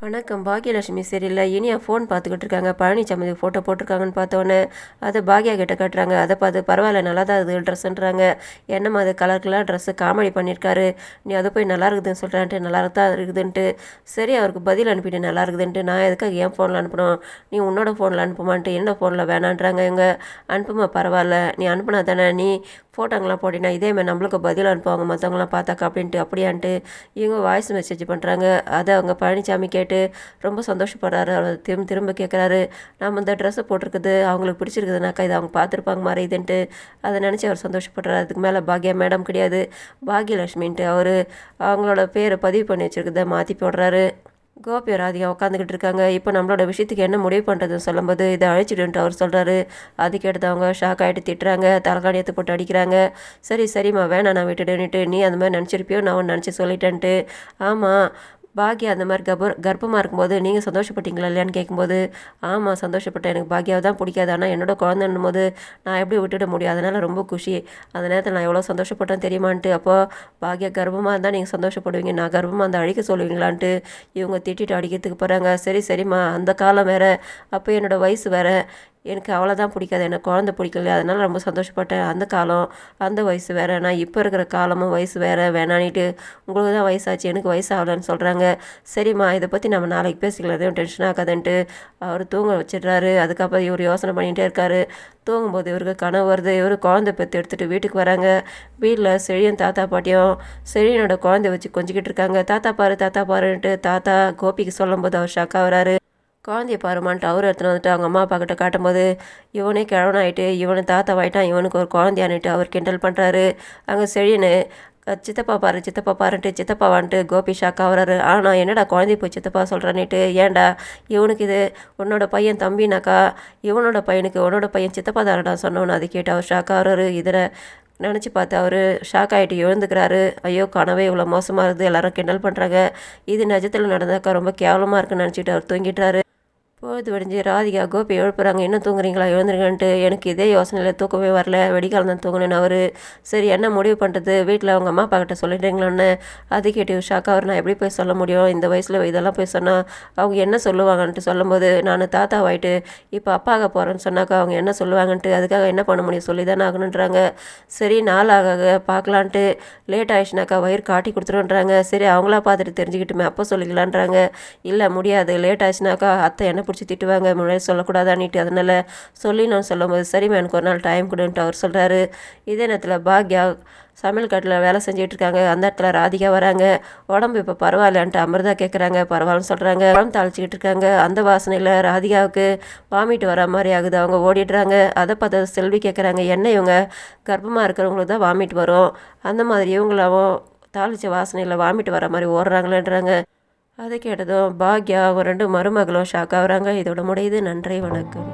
வணக்கம். பாக்யலட்சுமி சரியில்லை இனியா ஃபோன் பார்த்துக்கிட்டு இருக்காங்க. பழனிசாமி ஃபோட்டோ போட்டிருக்காங்கன்னு பார்த்தோன்னே அதை பாக்யா கிட்ட காட்டுறாங்க. அதை பார்த்து பரவாயில்ல நல்லா தான் இது ட்ரெஸ்ஸுன்றாங்க என்னம்மா அது கலர் கலர் ட்ரெஸ்ஸு காமெடி பண்ணியிருக்காரு. நீ அதை போய் நல்லா இருக்குதுன்னு சொல்கிறான்ட்டு நல்லா தான் இருக்குதுன்ட்டு. சரி அவருக்கு பதில் அனுப்பிட்டு நல்லா இருக்குதுன்ட்டு நான் எதுக்காக என் ஃபோனில் அனுப்பணும்? நீ உன்னோட ஃபோனில் அனுப்புமான்ட்டு என்ன ஃபோனில் வேணான்றாங்க இவங்க. அனுப்புமா பரவாயில்ல. நீ அனுப்புனா தானே நீ ஃபோட்டோங்களாம் போட்டினா இதேமாதிரி நம்மளுக்கு பதில் அனுப்புவாங்க மற்றவங்களாம் பார்த்தாக்கா அப்படின்ட்டு அப்படியான்ட்டு இவங்க வாய்ஸ் மெசேஜ் பண்ணுறாங்க அதை அவங்க பழனிசாமி கேட்டு ரொம்ப சந்தோஷப்படுறாரு. அவர் திரும்ப திரும்ப கேட்குறாரு நம்ம இந்த ட்ரெஸ்ஸை போட்டிருக்குது. அவங்களுக்கு பிடிச்சிருக்குதுனாக்கா இதை அவங்க பார்த்துருப்பாங்க மாதிரி இதுன்ட்டு. அதை நினச்சி அவர் சந்தோஷப்படுறாரு. அதுக்கு மேலே பாக்யா மேடம் கிடையாது. பாக்யலட்சுமின்ட்டு அவர் அவங்களோட பேரை பதிவு பண்ணி வச்சுருக்கதை மாற்றி போடுறாரு. கோபி ராதிகா உட்காந்துக்கிட்டு இருக்காங்க. இப்போ நம்மளோட விஷயத்துக்கு என்ன முடிவு பண்ணுறதுன்னு சொல்லும்போது இதை அழைச்சிடுன்ட்டு அவர் சொல்கிறாரு அதுக்கு அவங்க ஷாக் ஆகிட்டு திட்டுறாங்க. தலைகாணியத்தை போட்டு அடிக்கிறாங்க. சரி சரிம்மா. வேணாம் நான் விட்டுடுன்னுட்டு நீ அந்த மாதிரி நினச்சிருப்பியோ நான் ஒன்று நினச்சி சொல்லிட்டேன்ட்டு. ஆமாம் பாக்யா அந்த மாதிரி கபர் கர்ப்பமாக இருக்கும்போது நீங்கள் சந்தோஷப்பட்டீங்களா இல்லையான்னு கேட்கும்போது ஆமாம் சந்தோஷப்பட்டேன். எனக்கு பாக்யாவை தான் பிடிக்காது. ஆனால் என்னோட குழந்தைன்னும் போது நான் எப்படி விட்டுட முடியும்? அதனால் ரொம்ப குஷி. அந்த நேரத்தில் நான் எவ்வளோ சந்தோஷப்பட்டேன் தெரியுமான்ட்டு அப்போ பாக்யா கர்ப்பமாக இருந்தால் நீங்கள் சந்தோஷப்படுவீங்க. நான் கர்ப்பமாக இருந்தால் அழிக்க சொல்லுவீங்களான்ட்டு இவங்க திட்டிட்டு அடிக்கிறதுக்கு போகிறாங்க சரி சரிம்மா அந்த காலம் வேறு. அப்போ என்னோடய வயசு வேறு. எனக்கு அவ்வளோதான் பிடிக்காது. எனக்கு குழந்த பிடிக்கல. அதனால் ரொம்ப சந்தோஷப்பட்டேன். அந்த காலம் அந்த வயசு வேறு. நான் இப்போ இருக்கிற காலமும் வயசு வேறு. வேணானிட்டு உங்களுக்கு தான் வயசாச்சு. எனக்கு வயசு ஆகலன்னு சொல்கிறாங்க சரிம்மா இதை பற்றி நம்ம நாளைக்கு பேசிக்கலாம். எதுவும் டென்ஷன் ஆகாதுன்ட்டு அவர் தூங்க வச்சிடுறாரு. அதுக்கப்புறம் இவர் யோசனை பண்ணிகிட்டே இருக்காரு. தூங்கும்போது இவருக்கு கனவு வருது. இவர் குழந்தை பெற்று எடுத்துகிட்டு வீட்டுக்கு வராங்க. வீட்டில் செழியன் தாத்தா பாட்டியும் செழியனோட குழந்தை வச்சு கொஞ்சிக்கிட்டு இருக்காங்க. தாத்தா பாரு தாத்தா பாருன்ட்டு தாத்தா கோபிக்கு சொல்லும்போது அவர் ஷாக்காக வராரு குழந்தைய பாருமான்ட்டு அவர் எடுத்துன்னு வந்துட்டு அவங்க அம்மா அப்பா கிட்ட காட்டும்போது இவனே கிழவனாயிட்டு இவனு தாத்தாவாயிட்டான் இவனுக்கு ஒரு குழந்தையானிட்டு அவர் கிண்டல் பண்ணுறாரு அங்கே செழின்னு சித்தப்பா பாரு சித்தப்பா பாருன்ட்டு சித்தப்பா வந்துட்டு கோபி ஷாக்கா ஆகிறாரு. ஆனால் என்னடா குழந்தை போய் சித்தப்பா சொல்கிறான்னுட்டு ஏன்டா? இவனுக்கு இது உன்னோட பையன் தம்பினாக்கா இவனோட பையனுக்கு உன்னோட பையன் சித்தப்பா தானடா சொன்னவனு அதை கேட்டு அவர் ஷாக்கா ஆகிறாரு. இதில் நினச்சி பார்த்து அவர் ஷாக் ஆகிட்டு எழுந்துக்கிறாரு. ஐயோ கனவே இவ்வளோ மோசமாக இருக்குது எல்லாரும் கிண்டல் பண்ணுறாங்க இது நிஜத்தில் நடந்தாக்கா ரொம்ப கேவலமாக இருக்குன்னு நினச்சிட்டு அவர் தூங்கிட்டாரு பொழுது வடிஞ்சு ராதிகா கோபி எழுப்புறாங்க இன்னும் தூங்குறீங்களா? எழுந்துருங்கன்ட்டு எனக்கு இதே யோசனையில் தூக்கமே வரல. வெடிக்காலம் தான் தூங்கினேன் அவர். சரி என்ன முடிவு பண்ணுறது வீட்டில் அவங்க அம்மா அப்பா கிட்ட சொல்லிட்டீங்களோன்னு? அது கேட்டு ஷாக்கா அவர் நான் எப்படி போய் சொல்ல முடியும்? இந்த வயசில் இதெல்லாம் போய் சொன்னால் அவங்க என்ன சொல்லுவாங்கன்ட்டு சொல்லும்போது நான் தாத்தா ஆகிட்டு இப்போ அப்பாக போகிறேன்னு சொன்னாக்கா அவங்க என்ன சொல்லுவாங்கன்ட்டு? அதுக்காக என்ன பண்ண முடியும்? சொல்லி தானே ஆகணுன்றாங்க. சரி நாள் ஆக பார்க்கலான்ட்டு லேட் ஆயிடுச்சுனாக்கா வயிறு காட்டி கொடுத்துருன்றாங்க. சரி அவங்களா பார்த்துட்டு தெரிஞ்சுக்கிட்டுமே அப்போ சொல்லிக்கலான்றாங்க. இல்லை முடியாது. லேட் ஆயிடுச்சுனாக்கா அத்தை என்ன பிடிச்சி திட்டுவாங்க முன்னாடி சொல்லக்கூடாதான்னுட்டு. அதனால் சொல்லி நான் சொல்லும்போது சரிம்மா எனக்கு ஒரு நாள் டைம் கொடுன்ட்டு அவர் சொல்கிறாரு இதே நேரத்தில் பாக்யா சமையல் காட்டில் வேலை செஞ்சுட்டு இருக்காங்க. அந்த இடத்துல ராதிகா வராங்க. உடம்பு இப்போ பரவாயில்லன்ட்டு அமிர்தா கேட்குறாங்க பரவாயில்லன்னு சொல்கிறாங்க உடம்பு தாளிச்சிக்கிட்டு இருக்காங்க. அந்த வாசனையில் ராதிகாவுக்கு வாமிட்டு வர மாதிரி ஆகுது. அவங்க ஓடிடுறாங்க. அதை பார்த்து செல்வி கேட்குறாங்க என்ன இவங்க? கர்ப்பமாக இருக்கிறவங்களுக்கு தான் வாமிட் வரும். அந்த மாதிரி இவங்களாவும் தாளிச்ச வாசனையில் வாமிட்டு வர மாதிரி ஓடுறாங்களேன்றாங்க. அதை கேட்டதும் பாக்யா அவங்க ரெண்டு மருமகளும் ஷாக் ஆகுறாங்க. இதோட முடியுது. நன்றி வணக்கம்.